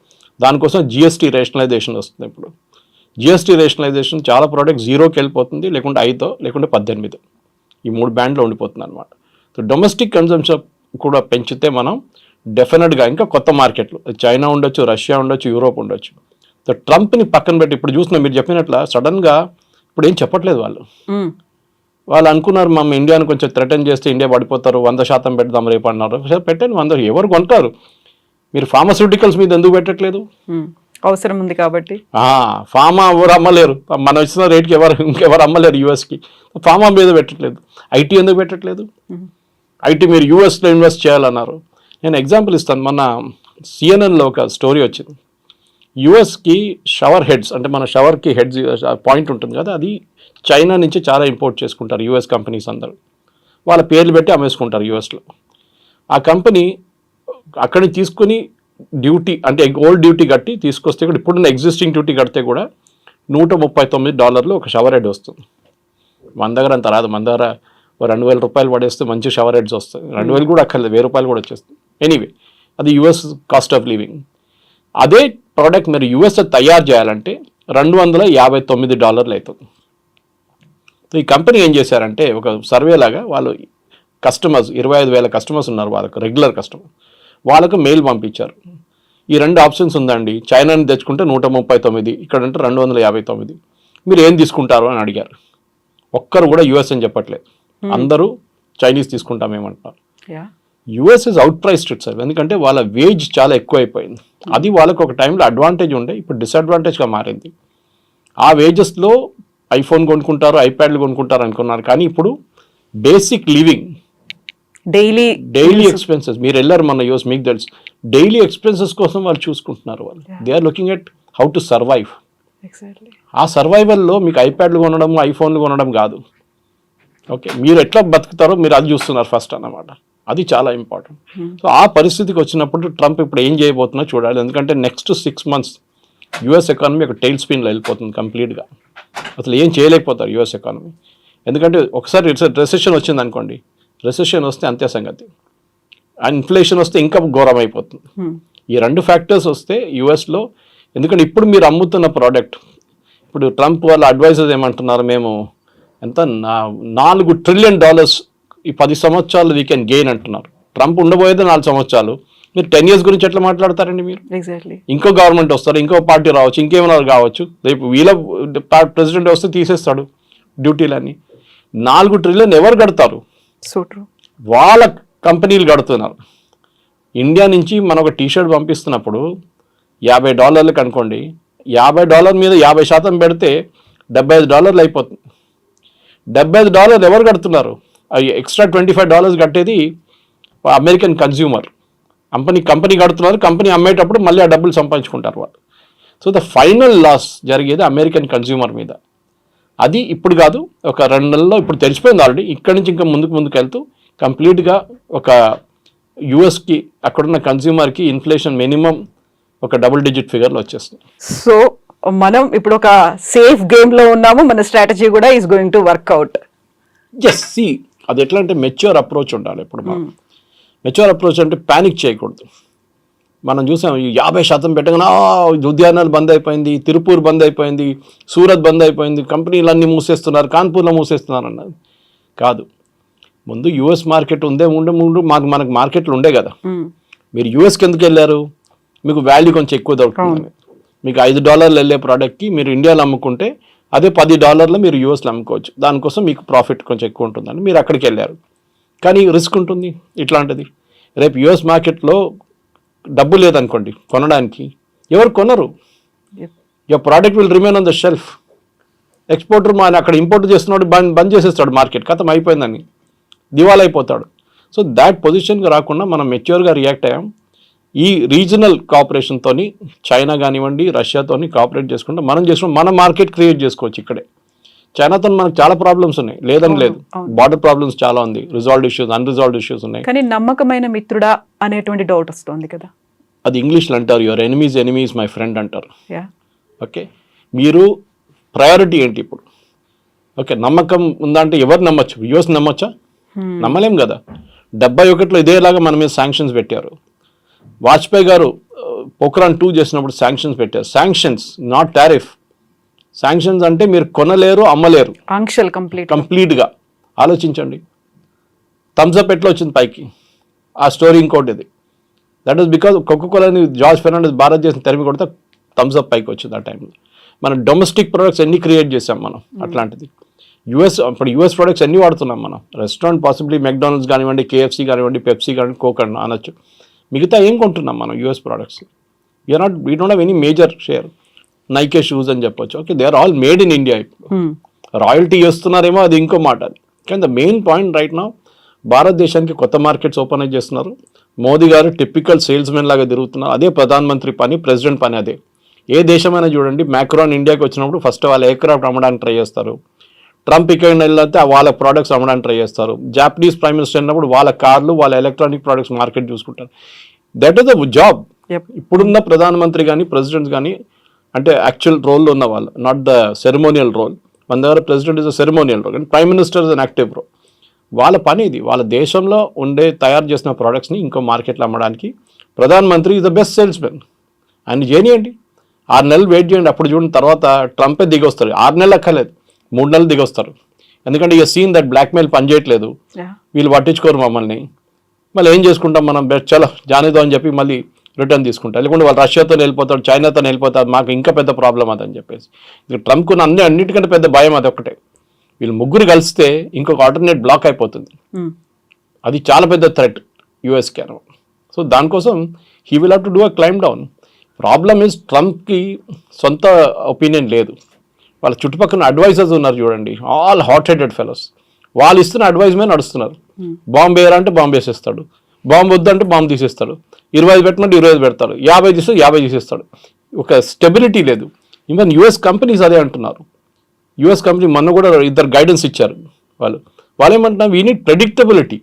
దానికోసం జిఎస్టీ రేషనలైజేషన్ వస్తుంది ఇప్పుడు జిఎస్టీ రేషనలైజేషన్ చాలా ప్రోడక్ట్ జీరోకి వెళ్ళిపోతుంది లేకుంటే ఐదో లేకుంటే పద్దెనిమిదో ఈ మూడు బ్యాండ్లో ఉండిపోతుంది అనమాట సో డొమెస్టిక్ కన్జంప్షన్ కూడా పెంచితే మనం డెఫినెట్గా ఇంకా కొత్త మార్కెట్లు చైనా ఉండొచ్చు రష్యా ఉండొచ్చు యూరోప్ ఉండొచ్చు సో ట్రంప్ని పక్కన పెట్టి ఇప్పుడు చూసిన మీరు చెప్పినట్ల సడన్గా ఇప్పుడు ఏం చెప్పట్లేదు వాళ్ళు వాళ్ళు అనుకున్నారు మమ్మ ఇండియాను కొంచెం థ్రెటన్ చేస్తే ఇండియా పడిపోతారు వంద శాతం పెడదాం రేపు అన్నారు పెట్టండి వంద ఎవరు కొంటారు మీరు ఫార్మస్యూటికల్స్ మీద ఎందుకు పెట్టట్లేదు అవసరం ఉంది కాబట్టి ఫార్మా ఎవరు అమ్మలేరు మనం ఇచ్చిన రేట్కి ఎవరు ఇంకెవరు అమ్మలేరు యూఎస్కి ఫార్మా మీద పెట్టట్లేదు ఐటీ ఎందుకు పెట్టట్లేదు ఐటీ మీరు యూఎస్లో ఇన్వెస్ట్ చేయాలన్నారు నేను ఎగ్జాంపుల్ ఇస్తాను మన సిఎన్ఎన్లో ఒక స్టోరీ వచ్చింది యుఎస్కి షవర్ హెడ్స్ అంటే మన షవర్కి హెడ్స్ పాయింట్ ఉంటుంది కదా అది చైనా నుంచి చాలా ఇంపోర్ట్ చేసుకుంటారు యుఎస్ కంపెనీస్ అందరూ వాళ్ళ పేర్లు పెట్టి అమ్మేసుకుంటారు యుఎస్లో ఆ కంపెనీ అక్కడిని తీసుకుని డ్యూటీ అంటే ఓల్డ్ డ్యూటీ కట్టి తీసుకొస్తే కూడా ఇప్పుడున్న ఎగ్జిస్టింగ్ డ్యూటీ కడితే కూడా నూట ముప్పై తొమ్మిది డాలర్లు ఒక షవర్ హెడ్ వస్తుంది మన దగ్గర అంత రాదు మన దగ్గర రెండు వేల రూపాయలు పడేస్తే మంచి షవర్ హెడ్స్ వస్తాయి రెండు వేలు కూడా అక్కర్లేదు వెయ్యి రూపాయలు కూడా వచ్చేస్తుంది ఎనీవే అది యుఎస్ కాస్ట్ ఆఫ్ లివింగ్ అదే ప్రోడక్ట్ మీరు యుఎస్లో తయారు చేయాలంటే రెండు వందల యాభై తొమ్మిది డాలర్లు అవుతుంది ఈ కంపెనీ ఏం చేశారంటే ఒక సర్వే లాగా వాళ్ళు కస్టమర్స్ ఇరవై ఐదు వేల కస్టమర్స్ ఉన్నారు వాళ్ళకు రెగ్యులర్ కస్టమర్ వాళ్ళకు మెయిల్ పంపించారు ఈ రెండు ఆప్షన్స్ ఉందండి చైనాని తెచ్చుకుంటే నూట ముప్పై తొమ్మిది ఇక్కడ అంటే రెండు వందల యాభై తొమ్మిది మీరు ఏం తీసుకుంటారు అని అడిగారు ఒక్కరు కూడా యుఎస్ అని చెప్పట్లేదు hmm. అందరూ Chinese తీసుకుంటామేమంటున్నారు US is out priced sir ఎందుకంటే వాళ్ళ వేజ్ చాలా ఎక్కువ అయిపోయింది అది వాళ్ళకు ఒక టైంలో అడ్వాంటేజ్ ఉండే ఇప్పుడు డిసడ్వాంటేజ్గా మారింది ఆ వేజెస్లో ఐఫోన్ కొనుక్కుంటారు ఐప్యాడ్లు కొనుక్కుంటారు అనుకున్నారు కానీ ఇప్పుడు basic living daily daily expenses మీరు వెళ్ళారు మన యూఎస్ మీకు తెలుసు డైలీ ఎక్స్పెన్సెస్ కోసం వాళ్ళు చూసుకుంటున్నారు వాళ్ళు they are looking at how to survive ఆ సర్వైవల్లో మీకు ఐప్యాడ్లు కొనడం ఐఫోన్లు కొనడం కాదు ఓకే మీరు ఎట్లా బతుకుతారో మీరు అది చూస్తున్నారు ఫస్ట్ అన్నమాట అది చాలా ఇంపార్టెంట్ సో hmm. ఆ పరిస్థితికి వచ్చినప్పుడు ట్రంప్ ఇప్పుడు ఏం చేయబోతున్నా చూడాలి ఎందుకంటే next six months US economy ఒక టైల్ స్పిన్లో వెళ్ళిపోతుంది కంప్లీట్గా అసలు ఏం చేయలేకపోతారు యుఎస్ ఎకానమీ ఎందుకంటే ఒకసారి రెసెషన్ వచ్చింది అనుకోండి రెసెషన్ వస్తే అంతే సంగతి ఇన్ఫ్లేషన్ వస్తే ఇంకా ఘోరం అయిపోతుంది hmm. ఈ రెండు ఫ్యాక్టర్స్ వస్తే యుఎస్లో ఎందుకంటే ఇప్పుడు మీరు అమ్ముతున్న ప్రోడక్ట్ ఇప్పుడు ట్రంప్ వాళ్ళ అడ్వైజర్స్ ఏమంటున్నారు మేము ఎంత నా నాలుగు ట్రిలియన్ డాలర్స్ ఈ పది సంవత్సరాలు వీ కెన్ గెయిన్ అంటున్నారు ట్రంప్ ఉండబోయేది నాలుగు సంవత్సరాలు మీరు టెన్ ఇయర్స్ గురించి ఎట్లా మాట్లాడతారండి మీరు ఇంకో గవర్నమెంట్ వస్తారు ఇంకో పార్టీ రావచ్చు ఇంకేమైనా కావచ్చు రేపు వీళ్ళ ప్రెసిడెంట్ వస్తే తీసేస్తాడు డ్యూటీలని నాలుగు ట్రిలియన్ ఎవరు కడతారు వాళ్ళ కంపెనీలు కడుతున్నారు ఇండియా నుంచి మనం ఒక టీషర్ట్ పంపిస్తున్నప్పుడు యాభై డాలర్లు కనుక్కోండి యాభై డాలర్ మీద యాభై శాతం పెడితే డెబ్బై ఐదు డాలర్లు అయిపోతుంది డెబ్బై ఐదు డాలర్లు ఎవరు కడుతున్నారు ఎక్స్ట్రా ట్వంటీ ఫైవ్ డాలర్స్ కట్టేది అమెరికన్ కన్జ్యూమర్ కంపెనీ కంపెనీ కడుతున్నారు కంపెనీ అమ్మేటప్పుడు మళ్ళీ ఆ డబ్బులు సంపాదించుకుంటారు వాళ్ళు సో ద ఫైనల్ లాస్ జరిగేది అమెరికన్ కన్జ్యూమర్ మీద అది ఇప్పుడు కాదు ఒక రెండు నెలల్లో ఇప్పుడు తెరిచిపోయింది ఆల్రెడీ ఇక్కడి నుంచి ఇంకా ముందుకు ముందుకు వెళ్తూ కంప్లీట్గా ఒక యుఎస్కి అక్కడున్న కన్జ్యూమర్కి ఇన్ఫ్లేషన్ మినిమం ఒక డబుల్ డిజిట్ ఫిగర్లో వచ్చేస్తుంది సో మనం ఇప్పుడు ఒక సేఫ్ గేమ్లో ఉన్నాము మన స్ట్రాటజీ కూడా is going to work out just see అది ఎట్లా అంటే మెచ్యూర్ అప్రోచ్ ఉండాలి ఇప్పుడు మనం మెచ్యూర్ hmm. అప్రోచ్ అంటే ప్యానిక్ చేయకూడదు మనం చూసాం ఈ యాభై శాతం పెట్టగానే ఉద్యానాలు బంద్ అయిపోయింది తిరుపూర్ బంద్ అయిపోయింది సూరత్ బంద్ అయిపోయింది కంపెనీలు అన్నీ మూసేస్తున్నారు కాన్పూర్లో మూసేస్తున్నారు అన్నది కాదు ముందు యుఎస్ మార్కెట్ ఉందే ఉండే ముందు మాకు మనకు మార్కెట్లు ఉండే కదా hmm. మీరు యుఎస్కి ఎందుకు వెళ్ళారు మీకు వాల్యూ కొంచెం ఎక్కువ దొరుకుతుంది మీకు ఐదు డాలర్లు వెళ్ళే ప్రోడక్ట్కి మీరు ఇండియాలో అమ్ముకుంటే అదే పది డాలర్లు మీరు యూఎస్లో అమ్ముకోవచ్చు దానికోసం మీకు ప్రాఫిట్ కొంచెం ఎక్కువ ఉంటుందని మీరు అక్కడికి వెళ్ళారు కానీ రిస్క్ ఉంటుంది ఇట్లాంటిది రేపు యుఎస్ మార్కెట్లో డబ్బు లేదనుకోండి కొనడానికి ఎవరు కొనరు your product will remain on the shelf exporter మా అక్కడ ఇంపోర్ట్ చేస్తున్నాడు బంద్ బంద్ చేసేస్తాడు మార్కెట్ కథం అయిపోయిందని దివాలైపోతాడు సో దాట్ పొజిషన్కి రాకుండా మనం మెచ్యూర్గా రియాక్ట్ అయ్యాం ఈ రీజనల్ కాపరేషన్తో చైనా కానివ్వండి రష్యాతో కాపరేట్ చేసుకుంటే మనం చేసుకుంటే మన మార్కెట్ క్రియేట్ చేసుకోవచ్చు ఇక్కడే చైనాతో మనకు చాలా ప్రాబ్లమ్స్ ఉన్నాయి లేదని లేదు బార్డర్ ప్రాబ్లమ్స్ చాలా ఉంది రిజాల్వ్ ఇష్యూస్ అన్రిజాల్వ్డ్ ఇష్యూస్ ఉన్నాయి కానీ నమ్మకమైన మిత్రుడా అనేటువంటి డౌట్ వస్తుంది కదా అది ఇంగ్లీష్లో అంటారు your enemies enemies my friend అంటారు ఓకే మీరు ప్రయారిటీ ఏంటి ఇప్పుడు ఓకే నమ్మకం ఉందంటే ఎవరు నమ్మచ్చు యుఎస్ నమ్మొచ్చా hmm. నమ్మలేం కదా డెబ్బై ఒకటిలో ఇదేలాగా మన మీద శాంక్షన్స్ పెట్టారు వాజ్పేయి గారు పోఖరాన్ టూ చేసినప్పుడు శాంక్షన్స్ పెట్టారు శాంక్షన్స్ నాట్ టారిఫ్ శాంక్షన్స్ అంటే మీరు కొనలేరు అమ్మలేరు కంప్లీట్ కంప్లీట్గా ఆలోచించండి థమ్స్అప్ ఎట్లా వచ్చింది పైకి ఆ స్టోరీ ఇంకోటి ఇది దట్ ఈస్ బికాజ్ కోకోకోలని జార్జ్ ఫెర్నాండస్ భారత్ చేసిన తెరమి కొడితే థమ్స్అప్ పైకి వచ్చింది ఆ టైంలో మన డొమెస్టిక్ ప్రొడక్ట్స్ ఎన్ని క్రియేట్ చేసాం మనం hmm. అట్లాంటిది యుఎస్ ఇప్పుడు యుఎస్ ప్రొడక్ట్స్ ఎన్ని వాడుతున్నాం మనం రెస్టారెంట్ పాసిబిలిటీ మెక్డానల్డ్స్ కానివ్వండి కేఎఫ్సీ కానివ్వండి పెప్సీ కానివ్వండి కోకన్ అనొచ్చు మిగతా ఏం కొంటున్నాం మనం US products you're not we don't uh any major share Nike shoes అని చెప్పొచ్చు okay they are all made in India royalty చేస్తున్నారేమో అది ఇంకో మాట కానీ ద మెయిన్ పాయింట్ రైట్ నా భారతదేశానికి కొత్త మార్కెట్స్ ఓపెన్ అయి చేస్తున్నారు మోదీ గారు టిపికల్ సేల్స్ మెన్ లాగా తిరుగుతున్నారు అదే ప్రధానమంత్రి పని ప్రెసిడెంట్ పని అదే ఏ దేశమైనా చూడండి మ్యాక్రోన్ ఇండియాకి వచ్చినప్పుడు ఫస్ట్ వాళ్ళు క్రాఫ్ట్ అమ్మడానికి ట్రై చేస్తారు ట్రంప్ ఇక్కడ వెళ్ళితే వాళ్ళ ప్రోడక్ట్స్ అమ్మడానికి ట్రై చేస్తారు జాపనీస్ ప్రైమ్ మినిస్టర్ అయినప్పుడు వాళ్ళ కార్లు వాళ్ళ ఎలక్ట్రానిక్ ప్రోడక్ట్స్ మార్కెట్ చూసుకుంటారు దట్ ఈస్ ద జాబ్ ఇప్పుడున్న ప్రధానమంత్రి కానీ ప్రెసిడెంట్ కానీ అంటే యాక్చువల్ రోల్లో ఉన్న వాళ్ళు నాట్ ద సెరమోనియల్ రోల్ మన దగ్గర president is a ceremonial role కానీ prime minister is an active role వాళ్ళ పని ఇది వాళ్ళ దేశంలో ఉండే తయారు చేసిన ప్రోడక్ట్స్ని ఇంకో మార్కెట్లో అమ్మడానికి ప్రధానమంత్రి is the best salesmen ఆయన చేయండి ఆరు నెలలు వెయిట్ చేయండి అప్పుడు చూడండి తర్వాత ట్రంపే దిగి వస్తారు ఆరు నెలలు అక్కర్లేదు మూడు నెలలు దిగొస్తారు ఎందుకంటే ఇక సీన్ దట్ బ్లాక్మెయిల్ పనిచేయట్లేదు వీళ్ళు పట్టించుకోరు మమ్మల్ని మళ్ళీ ఏం చేసుకుంటాం మనం బెస్ట్ చాలా జానేదో అని చెప్పి మళ్ళీ రిటర్న్ తీసుకుంటారు లేకుంటే వాళ్ళు రష్యాతో వెళ్ళిపోతాడు చైనాతో వెళ్ళిపోతారు మాకు ఇంకా పెద్ద ప్రాబ్లం అదని చెప్పేసి ఇక ట్రంప్కు అన్ని అన్నిటికంటే పెద్ద భయం అది ఒకటే వీళ్ళు ముగ్గురు కలిస్తే ఇంకొక ఆల్టర్నేట్ బ్లాక్ అయిపోతుంది అది చాలా పెద్ద థ్రెట్ యుఎస్కి అనమాట సో దానికోసం he will have to do a climb down problem is ట్రంప్కి సొంత ఒపీనియన్ లేదు వాళ్ళ చుట్టుపక్కల అడ్వైజర్స్ ఉన్నారు చూడండి ఆల్ హాట్ హెడెడ్ ఫెలోస్ వాళ్ళు ఇస్తున్న అడ్వైజ్ మీద నడుస్తున్నారు బాంబు అంటే బాంబు వేసేస్తాడు బాంబు వద్దంటే బాంబు తీసేస్తాడు ఇరవై ఐదు పెట్టమంటే ఇరవై ఐదు పెడతాడు యాభై తీస్తే యాభై తీసేస్తాడు ఒక స్టెబిలిటీ లేదు ఈవెన్ యుఎస్ కంపెనీస్ అదే అంటున్నారు యుఎస్ కంపెనీ మొన్న కూడా ఇద్దరు గైడెన్స్ ఇచ్చారు వాళ్ళు వాళ్ళు ఏమంటున్నారు వీ నీట్ ప్రెడిక్టబిలిటీ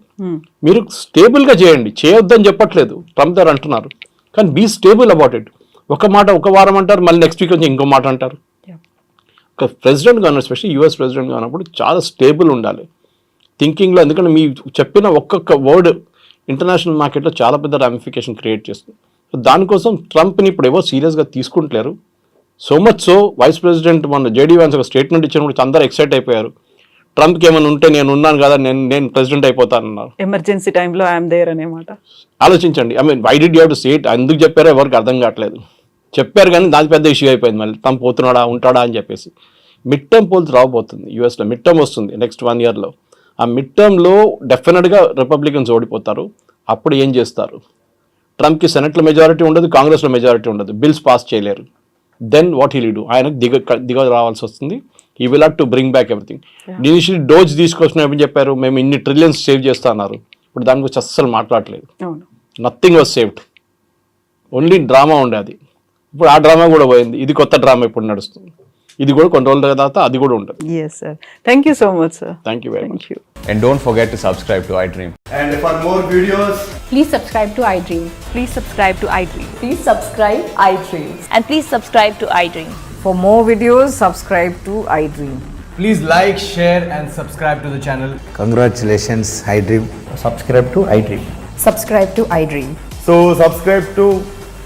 మీరు స్టేబుల్గా చేయండి చేయొద్దని చెప్పట్లేదు ట్రంప్ గారు అంటున్నారు కానీ బీ స్టేబుల్ అబౌట్ ఇట్ ఒక మాట ఒక వారం అంటారు మళ్ళీ నెక్స్ట్ వీక్ వచ్చి ఇంకో మాట అంటారు ఒక ప్రెసిడెంట్ కాను స్పెషల్ యూఎస్ ప్రెసిడెంట్ కానప్పుడు చాలా స్టేబుల్ ఉండాలి థింకింగ్లో ఎందుకంటే మీ చెప్పిన ఒక్కొక్క వర్డ్ ఇంటర్నేషనల్ మార్కెట్లో చాలా పెద్ద రామిఫికేషన్ క్రియేట్ చేస్తుంది సో దానికోసం ట్రంప్ని ఇప్పుడు ఏవో సీరియస్గా తీసుకుంటలేరు so much so vice president మన జేడీ వ్యాన్స్ ఒక స్టేట్మెంట్ ఇచ్చినప్పుడు అందరూ ఎక్సైట్ అయిపోయారు ట్రంప్కి ఏమైనా ఉంటే నేను ఉన్నాను కదా నేను నేను ప్రెసిడెంట్ అయిపోతాను అన్నారు ఎమర్జెన్సీ టైంలో ఐఎమ్ దేర్ అనే మాట ఆలోచించండి I mean why did you to seat ఎందుకు చెప్పారో ఎవరికి అర్థం కావట్లేదు చెప్పారు కానీ దాని పెద్ద ఇష్యూ అయిపోయింది మళ్ళీ తను పోతున్నాడా ఉంటాడా అని చెప్పేసి మిడ్ టర్మ్ పోల్స్ రాబోతుంది యూఎస్లో మిడ్ టర్మ్ వస్తుంది నెక్స్ట్ వన్ ఇయర్లో ఆ మిడ్ టర్మ్లో డెఫినెట్గా రిపబ్లికన్స్ ఓడిపోతారు అప్పుడు ఏం చేస్తారు ట్రంప్కి సెనెట్లో మెజారిటీ ఉండదు కాంగ్రెస్లో మెజారిటీ ఉండదు బిల్స్ పాస్ చేయలేరు దెన్ వాట్ హీ లీడు ఆయనకు దిగ దిగ రావాల్సి వస్తుంది ఈ will to bring back everything initial dose తీసుకొచ్చినామని చెప్పారు మేము ఇన్ని ట్రిలియన్స్ సేవ్ చేస్తున్నారు ఇప్పుడు దాని గురించి అస్సలు మాట్లాడలేదు nothing was saved only drama ఉండేది ఇప్పుడు ఆ డ్రామా కూడా పోయింది ఇది కొత్త డ్రామా ఇప్పుడు నడుస్తుంది ఇది కూడా కొన్ని రోజుల తర్వాత అది కూడా ఉంటుంది yes sir thank you so much sir thank you very much and don't forget subscribe to iDream and for more videos please subscribe to iDream please subscribe to iDream please subscribe iDream and please subscribe to iDream for more videos subscribe to iDream please like share and subscribe to the channel congratulations iDream subscribe to iDream subscribe to iDream so subscribe to